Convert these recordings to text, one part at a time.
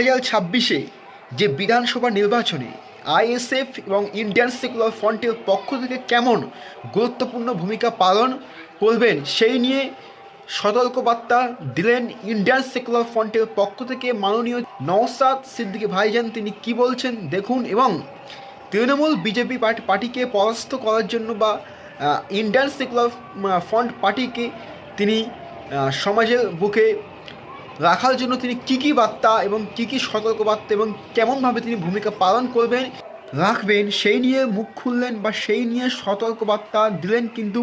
হাজার ছাব্বিশে যে বিধানসভা নির্বাচনে আইএসএফ এবং ইন্ডিয়ান সেকুলার ফ্রন্টের পক্ষ থেকে কেমন গুরুত্বপূর্ণ ভূমিকা পালন করবেন সেই নিয়ে সতর্কবার্তা দিলেন ইন্ডিয়ান সেকুলার ফ্রন্টের পক্ষ থেকে মাননীয় নওসাদ সিদ্দিকী ভাইজান। তিনি কি বলছেন দেখুন এবং তৃণমূল বিজেপি পার্টি, পার্টিকে পরাস্ত করার জন্য বা ইন্ডিয়ান সেকুলার ফ্রন্ট পার্টিকে তিনি সমাজের বুকে রাখার জন্য তিনি কী কী বার্তা এবং কী কী সতর্কবার্তা এবং কেমনভাবে তিনি ভূমিকা পালন করবেন রাখবেন, সেই নিয়ে মুখ খুললেন বা সেই নিয়ে সতর্কবার্তা দিলেন কিন্তু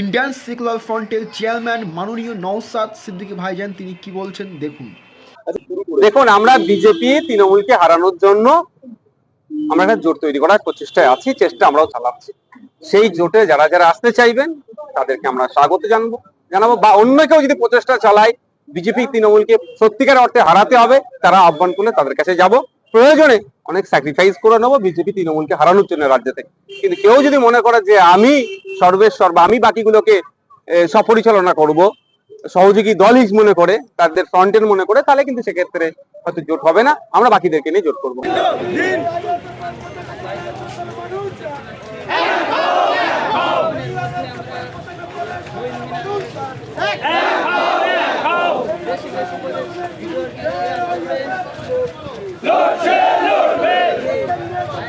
ইন্ডিয়ান সেকুলার ফ্রন্টের চেয়ারম্যান মাননীয় নওসাদ সিদ্দিকী ভাইজান তিনি কি বলছেন দেখুন। দেখুন, আমরা বিজেপি তৃণমূলকে হারানোর জন্য আমরা একটা জোট তৈরি করার প্রচেষ্টায় আছি, চেষ্টা আমরাও চালাচ্ছি। সেই জোটে যারা যারা আসতে চাইবেন, তাদেরকে আমরা স্বাগত জানব জানাব বা অন্য কেউ যদি প্রচেষ্টা চালায় বিজেপি তৃণমূলকে সত্যিকার অর্থে হারাতে হবে, তারা আহ্বান করলে তাদের কাছে যাব। প্রয়োজনে অনেক স্যাক্রিফাইস করে নেব বিজেপি তৃণমূলকে হারানোর জন্য রাজ্য থেকে। কিন্তু কেউ যদি মনে করে যে আমি সর্বেশ্বর বা আমি বাকিগুলোকে সপরিচালনা করব, সহযোগী দল হিস মনে করে, তাদের ফ্রন্টের মনে করে, তাহলে কিন্তু সেক্ষেত্রে হয়তো জোট হবে না। আমরা বাকিদেরকে নিয়ে জোট করব।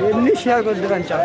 এমনি শেয়ার করে দেবেন চাপ